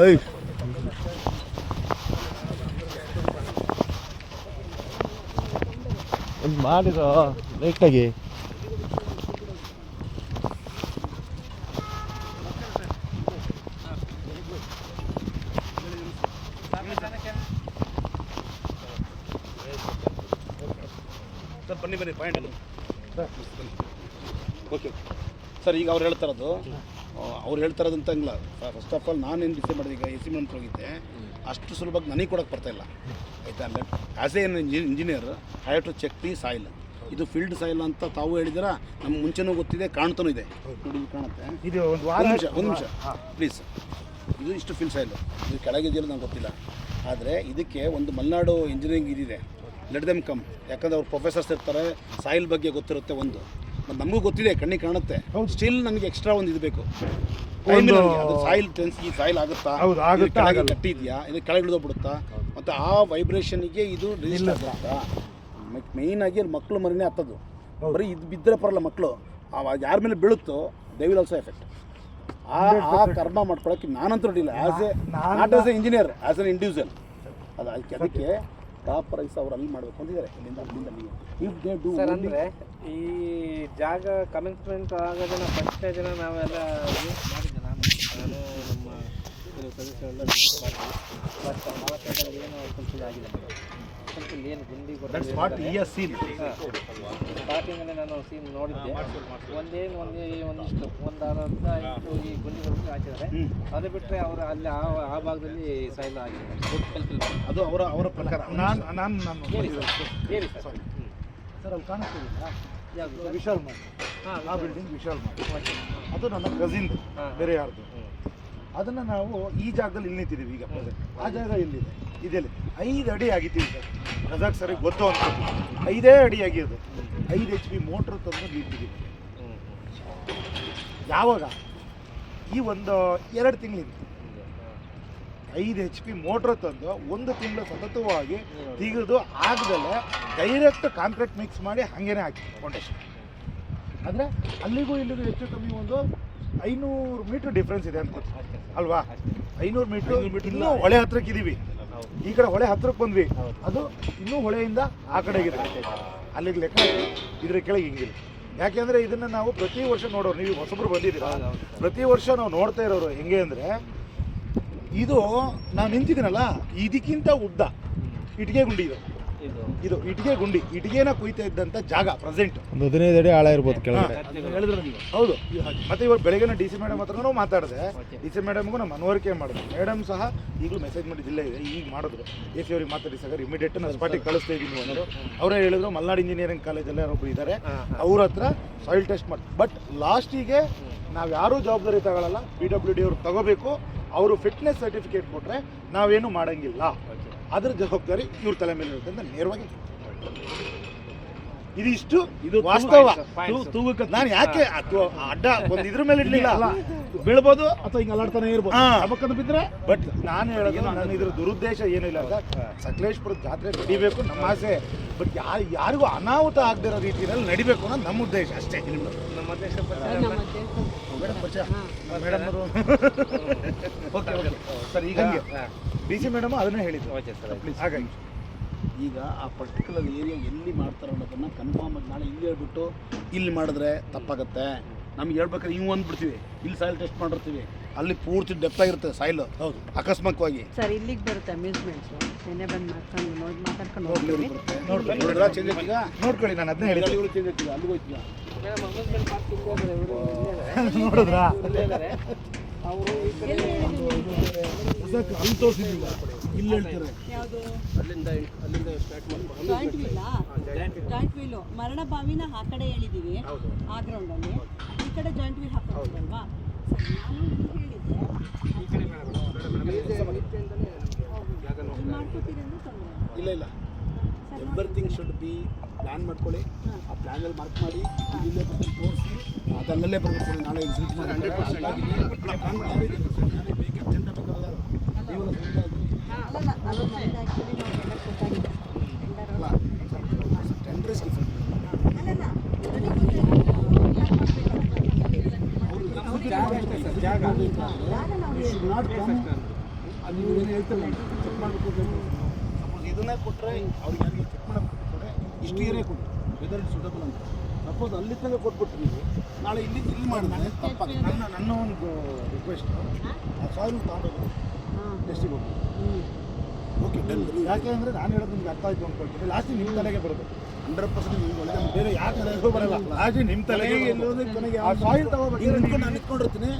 ಏಯ್ ಮಾಡಿರೋ ಲೈಟಾಗಿ ಬನ್ನಿ ಬನ್ನಿ ಪಾಯಿಂಟ್ ಓಕೆ ಸರ್. ಈಗ ಅವ್ರು ಹೇಳ್ತಾರದು. ಅವ್ರು ಹೇಳ್ತಾರದಂತ ಹಂಗಿಲ್ಲ ಫಸ್ಟ್ ಆಫ್ ಆಲ್ ನಾನು ಏನು ಡಿಸೈಡ್ ಮಾಡಿದೆ? ಈಗ ಎ ಸಿ ಮಂತ್ ಹೋಗಿದ್ದೆ. ಅಷ್ಟು ಸುಲಭವಾಗಿ ನನಗೆ ಕೊಡೋಕೆ ಬರ್ತಾಯಿಲ್ಲ ಆಯಿತಾ? As a engineer I have to check the soil ಇದು ಫೀಲ್ಡ್ ಸಾಯಿಲ್ ಅಂತ ತಾವು ಹೇಳಿದಿರಾ ನಮ್ಮ ಮುಂಚೆನೂ ಗೊತ್ತಿದೆ ಕಾಣ್ತಾನೂ ಇದೆ. ನೋಡಿ ಕಾಣುತ್ತೆ. ಇದು ಒಂದು ನಿಮಿಷ ಒಂದು ನಿಮಿಷ. ಪ್ಲೀಸ್ ಇದು ಇಷ್ಟು ಫೀಲ್ಡ್ ಸಾಯಿಲ್ ಇದು ಕೆಳಗಿದೆಯಲ್ಲ ನಂಗೆ ಗೊತ್ತಿಲ್ಲ. ಆದರೆ ಇದಕ್ಕೆ ಒಂದು ಮಲೆನಾಡು ಇಂಜಿನಿಯರಿಂಗ್ ಇದಿದೆ ಲೆಟ್ ದೆಮ್ ಕಮ್ ಯಾಕಂದ್ರೆ ಅವ್ರು ಪ್ರೊಫೆಸರ್ಸ್ ಇರ್ತಾರೆ ಸಾಯಿಲ್ ಬಗ್ಗೆ ಗೊತ್ತಿರುತ್ತೆ ಒಂದು. ಮತ್ತು ನಮಗೂ ಗೊತ್ತಿದೆ ಕಣ್ಣಿಗೆ ಕಾಣುತ್ತೆ. ಸ್ಟಿಲ್ ನನಗೆ ಎಕ್ಸ್ಟ್ರಾ ಒಂದು ಇದು ಬೇಕು. ಸಾಯಿಲ್ ಟೆನ್ಸ್ ಈ ಸಾಯಿಲ್ ಆಗುತ್ತಾ? ಕೆಳಗೆ ಇದೆಯಾ ಇದು ಕೆಳಗೆ ಇಳಿದೋಗ್ಬಿಡುತ್ತಾ? ಮತ್ತು ಆ ವೈಬ್ರೇಷನ್ಗೆ ಇದು ಮೇಯ್ನ್ ಆಗಿ ಮಕ್ಕಳು ಮರಿನೇ ಹತ್ತದು. ಬರೀ ಇದು ಬಿದ್ದರೆ ಪರಲ್ಲ ಮಕ್ಕಳು ಯಾರ ಮೇಲೆ ಬೀಳುತ್ತೋ ದೇ ವಿಲ್ ಆಲ್ಸೋ ಎಫೆಕ್ಟ್ ಆ ಆ ಕರ್ಮ ಮಾಡ್ಕೊಳಕ್ಕೆ ನಾನಂತೂ as a not as a engineer as an individual ಅದು ಅದಕ್ಕೆ ಅದಕ್ಕೆ ಪ್ರೈಸ್ ಅವ್ರು ಅಲ್ಲಿ ಮಾಡಬೇಕು ಅಂತಿದ್ದಾರೆ ಇಲ್ಲಿಂದ ಅಲ್ಲಿಂದ ನೀವು. ಇಫ್ ದೇ ಡೂ ಸರ್ ಅಂದರೆ ಈ ಜಾಗ ಕಮಿಟ್ಮೆಂಟ್ ಆಗೋದನ್ನ ಫಸ್ಟ್ ದಿನ ನಾವೆಲ್ಲ ಯೂಸ್ ಮಾಡಿದ್ದೆ ನಾನು ನಾನು ನಮ್ಮ ಕೆಲವು ಸದಸ್ಯರೆಲ್ಲ ಯೂಸ್ ಮಾಡಿದ್ವಿ ಬಟ್ ನಾಲ್ಕೈದು ಏನೋ ಸ್ವಲ್ಪ ಇದಾಗಿದೆ ಸ್ವಲ್ಪ ಏನು ಗುಂಡಿ that's what year yes scene ಸ್ಟಾರ್ಟಿಂಗಲ್ಲಿ ನಾನು ಸೀನ್ ನೋಡಿದ್ದೆ. ಒಂದೇನು ಒಂದೇ ಒಂದಿಷ್ಟು ಒಂದು ಅಂತ ಇಷ್ಟು ಈ ಗುಂಡಿ ಹಾಕಿದ್ದಾರೆ. ಹ್ಮ್. ಅದು ಬಿಟ್ಟರೆ ಅವರು ಅಲ್ಲಿ ಆ ಆ ಭಾಗದಲ್ಲಿ ಸೈಲ್ ಆಗಿದೆ ಅದು ಅವರ ಅವರ ಪ್ರಕಾರ. ನಾನು ನಾನು ನಾನು ಹೇಳಿ ಸರ್. ಹೇಳಿ ಸರ್. ಸರ್ ಅಲ್ಲಿ ಕಾಣಿಸ್ತಿಲ್ಲ ಯಾವುದು? ವಿಶಾಲ್ ಮಾಡಿ ಹಾಂ ಆ ಬಿಲ್ಡಿಂಗ್ ವಿಶಾಲ್ ಮಾಡಿ ಅದು ನನ್ನ ಕಸಿನ್ ಬೇರೆ ಯಾರ್ದು. ಅದನ್ನು ನಾವು ಈ ಜಾಗದಲ್ಲಿ ಇಲ್ಲಿ ನಿಂತಿದ್ದೀವಿ ಈಗ. ಆ ಜಾಗ ಇಲ್ಲಿದೆ ಇದೆಲ್ಲಿ? ಐದು ಅಡಿ ಆಗಿದ್ದೀವಿ ಸರ್ ರಜಾಕ್ ಸರಿ ಗೊತ್ತು ಅಂತ. ಐದೇ ಅಡಿ ಆಗಿರೋದು. ಐದು ಎಚ್ ಪಿ ಮೋಟ್ರ್ ತಂದು ನಿಂತಿದ್ದೀವಿ. ಯಾವಾಗ? ಈ ಒಂದು ಎರಡು ತಿಂಗಳಿಂದ. ಐದು ಎಚ್ ಪಿ ಮೋಟ್ರ್ ತಂದು ಒಂದು ತಿಂಗಳು ಸತತವಾಗಿ ತೆಗೆದು ಆಗದಲ್ಲೇ ಡೈರೆಕ್ಟ್ ಕಾಂಕ್ರೀಟ್ ಮಿಕ್ಸ್ ಮಾಡಿ ಹಾಗೇನೆ ಹಾಕಿ ಫೌಂಡೇಶನ್ ಅಂದರೆ ಅಲ್ಲಿಗೂ ಇಲ್ಲಿಗೂ ಹೆಚ್ಚು ಕಮ್ಮಿ ಒಂದು ಐನೂರು ಮೀಟ್ರ್ ಡಿಫ್ರೆನ್ಸ್ ಇದೆ ಅಂತ ಅಲ್ವಾ? ಐನೂರು ಮೀಟ್ರ್ ಇನ್ನೂ ಹೊಳೆ ಹತ್ರಕ್ಕೆ ಇದೀವಿ. ಈ ಕಡೆ ಹೊಳೆ ಹತ್ರಕ್ಕೆ ಬಂದ್ವಿ. ಅದು ಇನ್ನೂ ಹೊಳೆಯಿಂದ ಆ ಕಡೆಗಿದೆ ಅಲ್ಲಿಗೆ ಲೆಕ್ಕ ಇದ್ರ ಕೆಳಗೆ ಹಿಂಗಿಲ್ಲ. ಯಾಕೆಂದ್ರೆ ಇದನ್ನ ನಾವು ಪ್ರತಿ ವರ್ಷ ನೋಡೋರು ನೀವು ಹೊಸಬ್ರು ಬಂದಿದ್ದೀರಾ? ಪ್ರತಿ ವರ್ಷ ನಾವು ನೋಡ್ತಾ ಇರೋರು ಹೆಂಗೆ ಅಂದರೆ ಇದು ನಾವು ನಿಂತಿದ್ದೀನಲ್ಲ ಇದಕ್ಕಿಂತ ಉದ್ದ ಇಟ್ಟಿಗೆ ಗುಂಡಿ ಇದು. ಇದು. ಇದು ಇಟ್ಟಿಗೆ ಗುಂಡಿ ಇಟಿಗೆನ ಕುಯ್ತಾ ಇದ್ದಂಥ ಜಾಗ ಪ್ರೆಸೆಂಟ್ ಒಂದು ಹದಿನೈದು ಅಡಿ ಆಳ ಇರ್ಬೋದು ಕೆಳಗಡೆ. ಹೇಳಿದ್ರೆ ನೀವು ಹೌದು ಮತ್ತೆ ಇವಾಗ ಬೆಳಗ್ಗೆ ಡಿ ಸಿ ಮೇಡಮ್ ಹತ್ರನೂ ಮಾತಾಡಿದೆ. ಡಿ ಸಿ ಮೇಡಮ್ಗೂ ನಮ್ಮ ಮನವರಿಕೆ ಮಾಡಿದೆ ಮೇಡಮ್ ಸಹ ಈಗಲೂ ಮೆಸೇಜ್ ಮಾಡಿದ್ದಿಲ್ಲ ಇದೆ ಈಗ ಮಾಡಿದ್ರು. ಎ ಸಿ ಅವ್ರಿಗೆ ಮಾತಾಡಿ ಸರ್ ಇಮಿಡಿಯೇಟ್ ನಾನು ಸ್ಪಾಟಿಗೆ ಕಳಿಸ್ತಾ ಇದ್ದೀನಿ ಅನ್ನೋದು. ಅವರೇ ಹೇಳಿದ್ರು ಮಲ್ನಾಡ್ ಇಂಜಿನಿಯರಿಂಗ್ ಕಾಲೇಜಲ್ಲಿ ಒಬ್ಬರು ಇದ್ದಾರೆ ಅವ್ರ ಹತ್ರ ಸಾಯಿಲ್ ಟೆಸ್ಟ್ ಮಾಡಿ ಬಟ್ ಲಾಸ್ಟಿಗೆ ನಾವು ಯಾರೂ ಜವಾಬ್ದಾರಿ ತಗೊಳ್ಳಲ್ಲ ಪಿ ಡಬ್ಲ್ಯೂ ಡಿ ಅವ್ರು ತಗೋಬೇಕು. ಅವರು ಫಿಟ್ನೆಸ್ ಸರ್ಟಿಫಿಕೇಟ್ ಕೊಟ್ಟರೆ ನಾವೇನು ಮಾಡಂಗಿಲ್ಲ. ಅದ್ರ ಜವಾಬ್ದಾರಿ ಇವ್ರ ತಲೆ ಮೇಲೆ ಇರುತ್ತೆ ಅಂತ ನೇರವಾಗಿ ಇದಿಷ್ಟು ಇದು ವಾಸ್ತವ. ನಾನು ಯಾಕೆ ಅಡ್ಡ ಒಂದು ಇದ್ರ ಮೇಲೆ ಇಡ್ಲಿಲ್ಲ? ಬೀಳ್ಬೋದು ಅಥವಾ ಹಿಂಗೆ ಅಲ್ಲಾಡ್ತಾನೆ ಇರ್ಬೋದು. ಹಾ. ಅಬಕ್ಕದ ಬಿದ್ದರೆ ಬಟ್ ನಾನು ಹೇಳೋದು ನನ್ನ ಇದ್ರ ದುರುದ್ದೇಶ ಏನಿಲ್ಲ ಇಲ್ಲ ಸಕಲೇಶ್ಪುರ ಜಾತ್ರೆ ನಡಿಬೇಕು ನಮ್ಮ ಆಸೆ. ಬಟ್ ಯಾರು ಯಾರಿಗೂ ಅನಾಹುತ ಆಗದಿರೋ ರೀತಿಯಲ್ಲಿ ನಡಿಬೇಕು ಅನ್ನೋದು ನಮ್ಮ ಉದ್ದೇಶ ಅಷ್ಟೇ. ನಮ್ಮ ಉದ್ದೇಶ ಮೇಡಮ್ ಪರಿಚಯ ಮೇಡಮ್ ಅವರು. Okay okay. ಸರ್ ಈಗ ಡಿ ಸಿ ಮೇಡಮ್ ಅದನ್ನೇ ಹೇಳಿದ್ರು ಓಕೆ ಸರ್ ಹಾಗಾಗಿ ಈಗ ಆ ಪರ್ಟಿಕ್ಯುಲರ್ ಏರಿಯಾ ಎಲ್ಲಿ ಮಾಡ್ತಾರೆ ಅನ್ನೋದನ್ನ ಕನ್ಫರ್ಮ್ ಆಗಿ ನಾಳೆ ಇಲ್ಲಿ ಹೇಳ್ಬಿಟ್ಟು ಇಲ್ಲಿ ಮಾಡಿದ್ರೆ ತಪ್ಪಾಗತ್ತೆ. ನಮ್ಗೆ ಹೇಳ್ಬೇಕಾದ್ರೆ ಹಿಂಗೆ ಅಂದ್ಬಿಡ್ತೀವಿ. ಇಲ್ಲಿ ಸಾಯಿಲ್ ಟೆಸ್ಟ್ ಮಾಡಿರ್ತೀವಿ. ಅಲ್ಲಿ ಪೂರ್ತಿ ಡೆಪ್ತ್ ಆಗಿರುತ್ತೆ ಸಾಯಿಲ್ ಹೌದು. ಅಕಸ್ಮಾತ್ವಾಗಿ. ಸರ್ ಇಲ್ಲಿಗೆ ಬರುತ್ತೆ ಅಮ್ಯೂಸ್ಮೆಂಟ್ಸ್ ನೆನ್ನೆ ಬಂದು ಮಾಡ್ಕೊಂಡು ನೋಡಿ ಮಾತಾಡ್ಕೊಂಡು ಬರುತ್ತೆ. ಚೇಂಜ್ ನೋಡ್ಕೊಳ್ಳಿ ನಾನು ಅದನ್ನೇ ಹೇಳಿ ಚೇಂಜ್ ಅಲ್ಲಿಗೆ ನೋಡಿದ್ರಾ? ಅಲ್ಲಿ ತೋರಿಸಿದ್ವಿ ಇಲ್ಲಿ ಹೇಳ್ತಾರೆ ಅಲ್ಲಿಂದ ಅಲ್ಲಿಂದ ಸ್ಟಾರ್ಟ್ ಜಾಯಿಂಟ್ ವೀಲಾ ಮರಣ ಬಾವಿನ ಆ ಕಡೆ ಹೇಳಿದ್ದೀವಿ ಆ ಗ್ರೌಂಡಲ್ಲಿ ಈ ಕಡೆ ಜಾಯಿಂಟ್ ವೀಲ್ ಹಾಕೋದಲ್ವಾ ಸರ್ ನಾನು ಮಾಡ್ಕೊತೀರಿ ಅಂದ್ರೆ ತೊಂದರೆ ಇಲ್ಲ ಇಲ್ಲ ಎವ್ರಿಥಿಂಗ್ ಶುಡ್ ಬಿ ಪ್ಲ್ಯಾನ್ ಮಾಡ್ಕೊಳ್ಳಿ. ಆ ಪ್ಲ್ಯಾನಲ್ಲಿ ಮಾರ್ಕ್ ಮಾಡಿ ಇಲ್ಲೇ ಬರ್ಕೊಂಡು ತೋರಿಸಿ ಅದಲ್ಲೇ ಬರ್ಬೇಕು ನಾಳೆ ಪ್ಲಾನ್ ಮಾಡಿ ಹಂಡ್ರೆಡ್ ಪರ್ಸೆಂಟ್ ಟೆಂಡರ್ ಜಾಗ ಯು ನಾಟ್ ಕಮ್ ಅದು ಏನು ಹೇಳ್ತಾರೆ ಚೆಕ್ ಮಾಡ್ಬೇಕು ಇದನ್ನೇ ಕೊಟ್ಟರೆ ಅವ್ರಿಗೆ ಯಾರಿಗೆ ಚೆಕ್ ಮಾಡಕ್ಕೆ ಕೊಟ್ಟರೆ ಇಷ್ಟು ಏರಿಯಾ ಕೊಡಿ ವೆದರ್ ಇಟ್ ಸುಟಬಲ್ ಅಂತ. ಸಪೋಸ್ ಅಲ್ಲಿ ತನಕ ಕೊಟ್ಬಿಟ್ರಿ ನೀವು ನಾಳೆ ಇಲ್ಲಿ ಇಲ್ಲಿ ಮಾಡಿದ್ರೆ ತಪ್ಪಾಗುತ್ತೆ ನನ್ನ ನನ್ನ ಒಂದು ರಿಕ್ವೆಸ್ಟ್ ಆ ಸಾಯಿಲ್ ತಗೊಂಡೋಗಿ ಟೆಸ್ಟಿಗೆ ಹೋಗಿ ಓಕೆ ಡನ್ ಯಾಕೆ ಅಂದರೆ ನಾನು ಹೇಳೋದು ನಿಮ್ಗೆ ಅರ್ಥ ಆಯ್ತು ಅಂದ್ಕೊಳ್ತೀನಿ ಲಾಸ್ಟ್ ನಿಮ್ಮ ತಲೆಗೆ ಬರಬೇಕು ಹಂಡ್ರೆಡ್ ಪರ್ಸೆಂಟ್ ನಿಮ್ಗೆ ಒಳ್ಳೆ ಬೇರೆ ಯಾವ ತಲೆಗೂ ಬರಲ್ಲ. ಲಾಸ್ಟ್ ನಿಮ್ಮ ತಲೆಗೆ ಎಲ್ಲೋದು ಕೊನೆಗೆ ಆ ಸಾಯಿಲ್ ತಗೋಬೇಕು. ನಾನು ನಿಂತ್ಕೊಂಡಿರ್ತೀನಿ.